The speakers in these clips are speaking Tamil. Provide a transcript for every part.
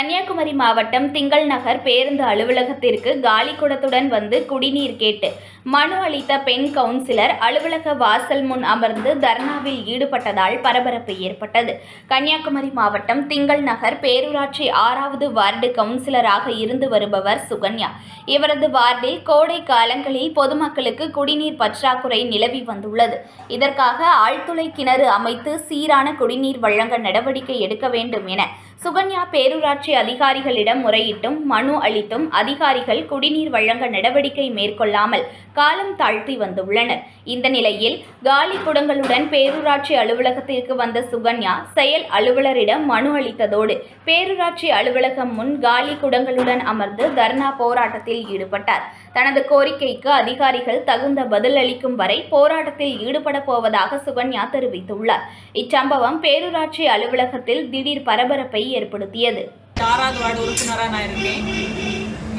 கன்னியாகுமரி மாவட்டம் திங்கள் நகர் பேருந்து அலுவலகத்திற்கு காலிக்குடத்துடன் வந்து குடிநீர் கேட்டு மனு அளித்த பெண் கவுன்சிலர் அலுவலக வாசல் முன் அமர்ந்து தர்ணாவில் ஈடுபட்டதால் பரபரப்பு ஏற்பட்டது. கன்னியாகுமரி மாவட்டம் திங்கள் நகர் பேரூராட்சி ஆறாவது வார்டு கவுன்சிலராக இருந்து வருபவர் சுகன்யா. இவரது வார்டில் கோடை காலங்களில் பொதுமக்களுக்கு குடிநீர் பற்றாக்குறை நிலவி வந்துள்ளது. இதற்காக ஆழ்துளை கிணறு அமைத்து சீரான குடிநீர் வழங்க நடவடிக்கை எடுக்க வேண்டும் என சுகன்யா பேரூராட்சி அதிகாரிகளிடம் முறையிட்டும் மனு அளித்தும் அதிகாரிகள் குடிநீர் வழங்க நடவடிக்கை மேற்கொள்ளாமல் காலம் தாழ்த்தி வந்துள்ளனர். இந்த நிலையில் காலி குடங்களுடன் பேரூராட்சி அலுவலகத்திற்கு வந்த சுகன்யா செயல் அலுவலரிடம் மனு அளித்ததோடு பேரூராட்சி அலுவலகம் முன் காலி குடங்களுடன் அமர்ந்து தர்ணா போராட்டத்தில் ஈடுபட்டார். தனது கோரிக்கைக்கு அதிகாரிகள் தகுந்த பதில் அளிக்கும் வரை போராட்டத்தில் ஈடுபட போவதாக சுகன்யா தெரிவித்துள்ளார். இச்சம்பவம் பேரூராட்சி அலுவலகத்தில் திடீர் பரபரப்பை ஏற்படுத்தியது. ஆறாவது வார்டு உறுப்பினராக நான் இருக்கேன்.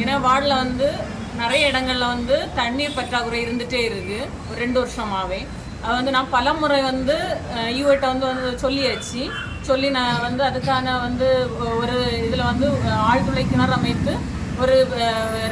ஏன்னா வார்டில் வந்து நிறைய இடங்களில் வந்து தண்ணீர் பற்றாக்குறை இருந்துகிட்டே இருக்குது ஒரு ரெண்டு வருஷமாகவே அது வந்து நான் பல முறை வந்து யூஎட்ட வந்து வந்து சொல்லியாச்சு. சொல்லி நான் வந்து அதுக்கான வந்து ஒரு இதில் வந்து ஆழ்துளை கிணறு அமைத்து ஒரு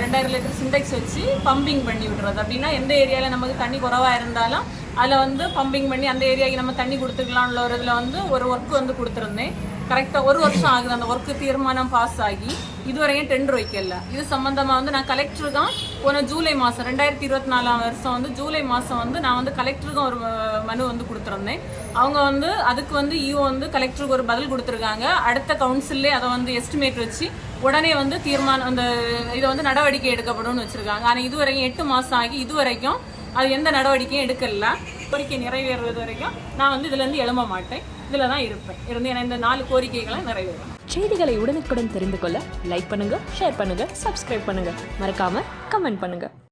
ரெண்டாயிரம் லிட்டர் சிண்டெக்ஸ் வச்சு பம்பிங் பண்ணி விடுறது. அப்படின்னா எந்த ஏரியாவில் நமக்கு தண்ணி குறவாக இருந்தாலும் அதில் வந்து பம்பிங் பண்ணி அந்த ஏரியாவுக்கு நம்ம தண்ணி கொடுத்துக்கலாம்ல ஒரு இதில் வந்து ஒரு ஒர்க் வந்து கொடுத்துருந்தேன். கரெக்டாக ஒரு வருஷம் ஆகுது அந்த ஒர்க்கு தீர்மானம் பாஸ் ஆகி. இதுவரையும் டெண்டர் வைக்கல. இது சம்மந்தமாக வந்து நான் கலெக்டர் தான் போன ஜூலை மாதம் ரெண்டாயிரத்தி இருபத்தி நாலாம் வருஷம் வந்து ஜூலை மாதம் வந்து நான் வந்து கலெக்டருக்கும் ஒரு மனு வந்து கொடுத்துருந்தேன். அவங்க வந்து அதுக்கு வந்து இஓ வந்து கலெக்டருக்கு ஒரு பதில் கொடுத்துருக்காங்க. அடுத்த கவுன்சில்லே அதை வந்து எஸ்டிமேட் வச்சு உடனே வந்து தீர்மானம் அந்த இதை வந்து நடவடிக்கை எடுக்கப்படும்னு வச்சுருக்காங்க. ஆனால் இதுவரைக்கும் எட்டு மாதம் ஆகி இதுவரைக்கும் அது எந்த நடவடிக்கையும் எடுக்கல. கோரிக்கை நிறைவேறுவது வரைக்கும் நான் வந்து இதுலேருந்து எழும்ப மாட்டேன். இதில் தான் இருப்பேன். இருந்து எனக்கு இந்த நாலு கோரிக்கைகளை நிறைவேறும். செய்திகளை உடனுக்குடன் தெரிந்து கொள்ள லைக் பண்ணுங்க ஷேர் பண்ணுங்க சப்ஸ்கிரைப் பண்ணுங்க. மறக்காம கமெண்ட் பண்ணுங்க.